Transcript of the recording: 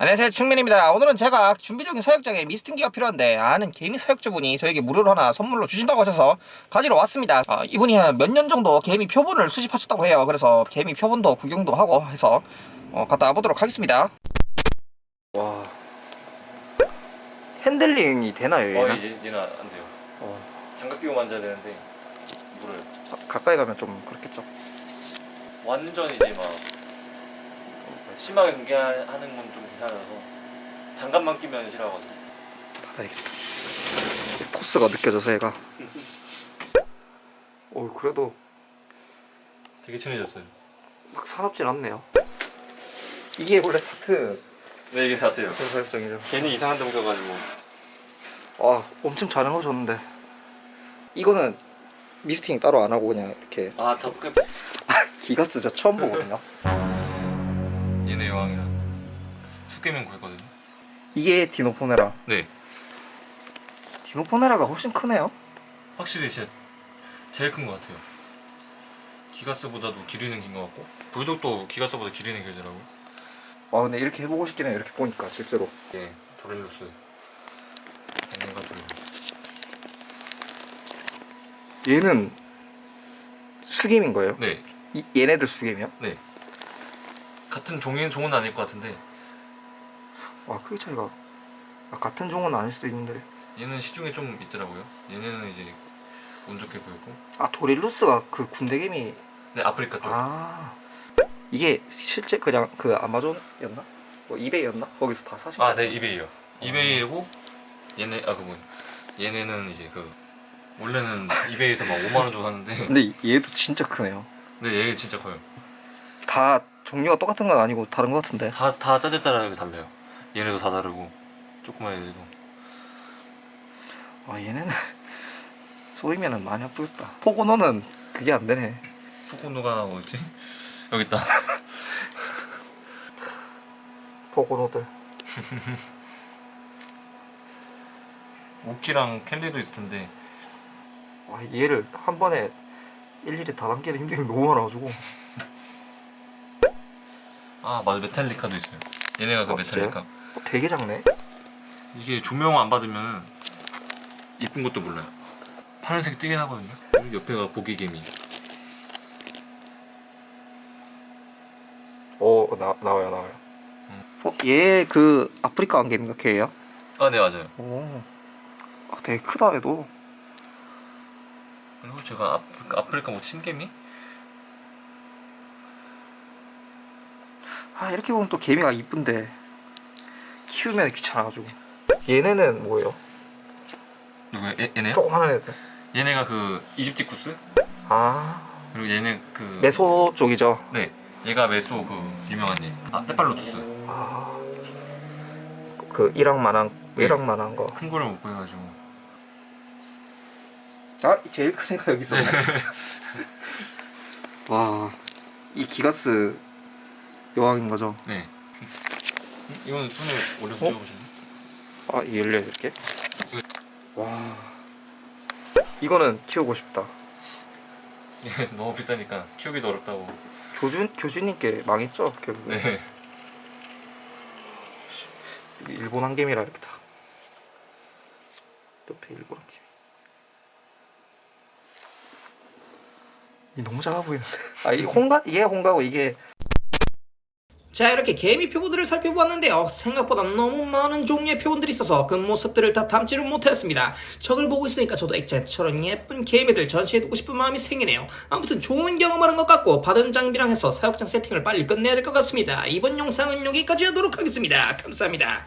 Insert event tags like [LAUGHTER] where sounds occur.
안녕하세요 충민입니다. 오늘은 제가 준비 중인 사육장에 미스팅기가 필요한데 아는 개미 사육주분이 저에게 무료로 하나 선물로 주신다고 하셔서 가지러 왔습니다. 아, 이분이 한 몇 년 정도 개미 표본을 수집하셨다고 해요. 그래서 개미 표본도 구경도 하고 해서 어, 갔다 와보도록 하겠습니다. 와. 핸들링이 되나요 어, 얘, 얘는 안 돼요. 어, 장갑 끼고 만져야 되는데 물을. 가까이 가면 좀 그렇겠죠? 완전 이제 막 심하게 공개하는 건좀 괜찮아서 장갑만 끼면 싫어하거든요. 닫아야겠다. 포스가 느껴져서 얘가. 어 그래도 되게 친해졌어요. 막 사납진 않네요. 이게 원래 다트. 네 이게 다트요. 사육장이죠. 괜히 이상한 데 옮겨가지고. 아 엄청 잘 해놓으셨는데. 이거는 미스팅 따로 안 하고 그냥 이렇게. 아다 그 기가 쓰죠. 처음 보거든요. 얘네 여왕이랑 수개면 구했거든요. 이게 디노포네라 네 디노포네라가 훨씬 크네요 확실히 진짜 제일 큰 것 같아요. 기가스보다도 길이는 긴 것 같고 불독도 기가스보다 길이는 길더라고. 아 근데 이렇게 해보고 싶긴 해요 이렇게 보니까 실제로 예 도렐루스. 얘는 수개미인 거예요? 네 이, 얘네들 수개미요? 같은 종인 종은 아닐 것 같은데 아 크기 차이가 아, 같은 종은 아닐 수도 있는데 얘는 시중에 좀 있더라고요. 얘네는 이제 운 좋게 보였고. 아 도릴루스가 그 군대개미 네 아프리카 쪽. 아 이게 실제 그냥 그 아마존이었나? 뭐 이베이였나? 거기서 다 사신 아, 거예요? 네 이베이요. 이베이고 얘네 아 그 뭐 얘네는 이제 그 원래는 이베이에서 막 5만 원 주고 샀는데 [LAUGHS] 근데 얘도 진짜 크네요 근데 얘 진짜 커요. 다 종류가 똑같은 건 아니고 다른 것 같은데 다다 따라 달라요. 얘네도 다 다르고 조그만 애들도. 아 얘네는 [LAUGHS] 쏘이면은 많이 아프겠다 포고노는 그게 안 되네 포코노가 어딨지? [LAUGHS] 여기 있다. [LAUGHS] 포고노들 우키랑 켈리도 있을 텐데 아 얘를 한 번에 일일이 다 담기는 힘든 게 너무 많아가지고 아 맞아 메탈리카도 있어요. 얘네가 그 어, 메탈리카. 어, 되게 작네 이게 조명 안 받으면 이쁜 것도 몰라요. 파란색 뜨긴 하거든요. 여기 옆에가 고기개미. 어 나, 나와요 나와요 음. 어, 얘 그 아프리카 안개인가 걔예요? 아 네 맞아요. 오 아, 되게 크다 얘도 그리고 제가 아프리카, 아프리카 뭐 침개미? 아 이렇게 보면 또 개미가 이쁜데 키우면 귀찮아가지고 얘네는 뭐예요? 누구 얘, 얘네요? 조그만한 애들 얘네가 그 이집티쿠스? 아 그리고 얘네 그 메소 쪽이죠 네 얘가 메소 그 유명한 얘. 아 세팔로투스. 아, 그 이랑만한 네. 이랑만한 거. 큰 거를 못 구해 가지고. 아 제일 큰 애가 여기 있었네. [LAUGHS] 와, 이 기가스 여왕인 거죠? 네. 이건 손에 올려서 어? 찍어보실래요? 아, 이 열려 이렇게. 와, 이거는 키우고 싶다. 얘 [LAUGHS] 너무 비싸니까 키우기도 어렵다고. 교준 교주님께 망했죠 결국에. 네. 일본 한개미라 이렇게 다. 옆에 일본 한개미. 이 너무 작아 보이는데. [LAUGHS] 아, 이 홍가 이게 홍가고 이게 자 이렇게 개미 표본들을 살펴보았는데요. 생각보다 너무 많은 종류의 표본들이 있어서 그 모습들을 다 담지를 못했습니다. 저걸 보고 있으니까 저도 액자처럼 예쁜 개미들 전시해두고 싶은 마음이 생기네요. 아무튼 좋은 경험을 한것 같고 받은 장비랑 해서 사육장 세팅을 빨리 끝내야 될 것 같습니다. 이번 영상은 여기까지 하도록 하겠습니다. 감사합니다